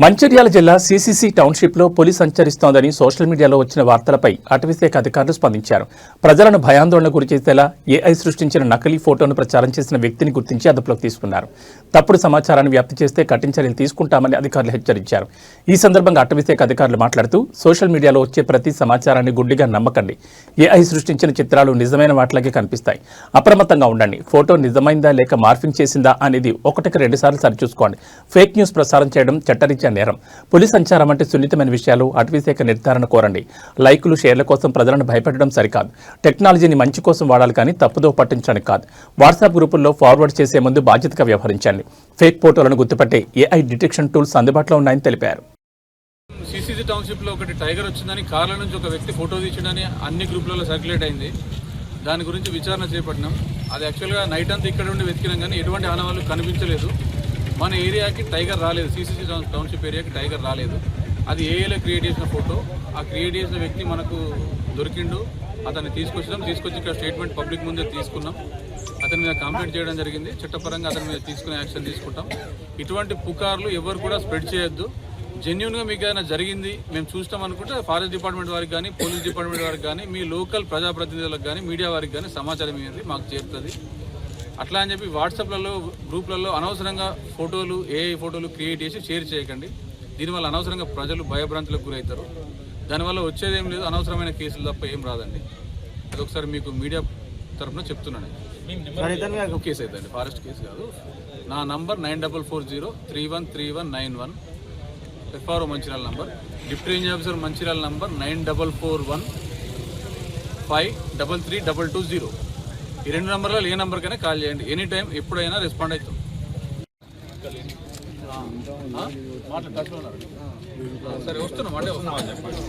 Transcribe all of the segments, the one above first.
మంచిర్యాల జిల్లా సీసీసీ టౌన్షిప్లో పులి సంచరిస్తోందని సోషల్ మీడియాలో వచ్చిన వార్తలపై అటవీశాఖ అధికారులు స్పందించారు. ప్రజలను భయాందోళన గురిచేసేలా ఏఐ సృష్టించిన నకిలీ ఫోటోను ప్రచారం చేసిన వ్యక్తిని గుర్తించి అదుపులోకి తీసుకున్నారు. తప్పుడు సమాచారాన్ని వ్యాప్తి చేస్తే కఠిన చర్యలు తీసుకుంటామని అధికారులు హెచ్చరించారు. ఈ సందర్భంగా అటవీశాఖ అధికారులు మాట్లాడుతూ సోషల్ మీడియాలో వచ్చే ప్రతి సమాచారాన్ని గుడ్డిగా నమ్మకండి. ఏఐ సృష్టించిన చిత్రాలు నిజమైన వాటిలాగే కనిపిస్తాయి. అప్రమత్తంగా ఉండండి. ఫోటో నిజమైందా లేక మార్ఫింగ్ చేసిందా అనేది ఒకటికి రెండుసార్లు సరిచూసుకోండి. ఫేక్ న్యూస్ ప్రసారం చేయడం చట్టరీత్యా నేరం. పులి సంచారం అంటే సున్నితమైన విషయాలు అటవీశాఖ నిర్ధారణ కోరండి. లైకులు షేర్ల కోసం ప్రజలను భయపెట్టడం సరికాదు. టెక్నాలజీని మంచి కోసం వాడాలి కానీ తప్పుదో పట్టించడానికి కాదు. వాట్సాప్ గ్రూపుల్లో ఫార్వర్డ్ చేసే ముందు బాధ్యతగా వ్యవహరించండి. ఫేక్ ఫోటోలను గుర్తుపట్టే ఏఐ డిటెక్షన్ టూల్స్ అందుబాటులో ఉన్నాయని తెలిపారు. సిసిసి టౌన్షిప్లో ఒకటి టైగర్ వచ్చిందని కార్ల నుంచి ఒక వ్యక్తి ఫోటో తీసిండని అన్ని గ్రూపులలో సర్క్యులేట్ అయింది. దాని గురించి విచారణ చేపట్టినాం. అది యాక్చువల్గా నైట్ అంతా ఇక్కడ ఉండి వెతికినాం కానీ ఎటువంటి ఆనవాళ్ళు కనిపించలేదు. మన ఏరియాకి టైగర్ రాలేదు. సీసీసీ టౌన్షిప్ ఏరియాకి టైగర్ రాలేదు. అది ఏఏలో క్రియేట్ చేసిన ఫోటో. ఆ క్రియేట్ చేసిన వ్యక్తి మనకు దొరికిండు. అతన్ని తీసుకొచ్చినాం. తీసుకొచ్చి ఇక్కడ స్టేట్మెంట్ పబ్లిక్ ముందే తీసుకున్నాం. అతని మీద కంప్లైంట్ చేయడం జరిగింది. చట్టపరంగా అతని మీద తీసుకునే యాక్షన్ తీసుకుంటాం. ఇటువంటి పుకార్లు ఎవరు కూడా స్ప్రెడ్ చేయొద్దు. జెన్యున్గా మీకు ఏదైనా జరిగింది మేము చూస్తాం అనుకుంటే ఫారెస్ట్ డిపార్ట్మెంట్ వారికి కానీ పోలీస్ డిపార్ట్మెంట్ వారికి కానీ మీ లోకల్ ప్రజాప్రతినిధులకు కానీ మీడియా వారికి కానీ సమాచారం ఇవ్వండి. మాకు చేరుతుంది. అట్లా అని చెప్పి వాట్సాప్లలో గ్రూప్లలో అనవసరంగా ఫోటోలు ఏఐ ఫోటోలు క్రియేట్ చేసి షేర్ చేయకండి. దీనివల్ల అనవసరంగా ప్రజలు భయభ్రాంతులకు గురవుతారు. దానివల్ల వచ్చేది ఏం లేదు అనవసరమైన కేసులు తప్ప ఏం రాదండి. అది ఒకసారి మీకు మీడియా తరఫున చెప్తున్నాను. ఒక కేసు అవుతుంది ఫారెస్ట్ కేసు కాదు. నా number nine double four zero three one three one nine one. FRO Mancherial number. Deputy range officer Mancherial number nine double four one five double three double two zero. ఈ రెండు నంబర్లలో ఏ నంబర్కైనా call చేయండి any time ఎప్పుడైనా respond అవుతాం సరే వస్తున్నాం అంటే వస్తున్నాం చెప్పండి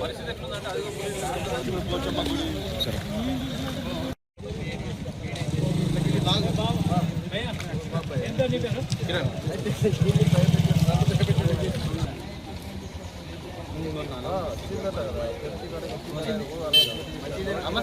పరిస్థితి ఎట్లుందంటే అది కిరణ్ అమ్మ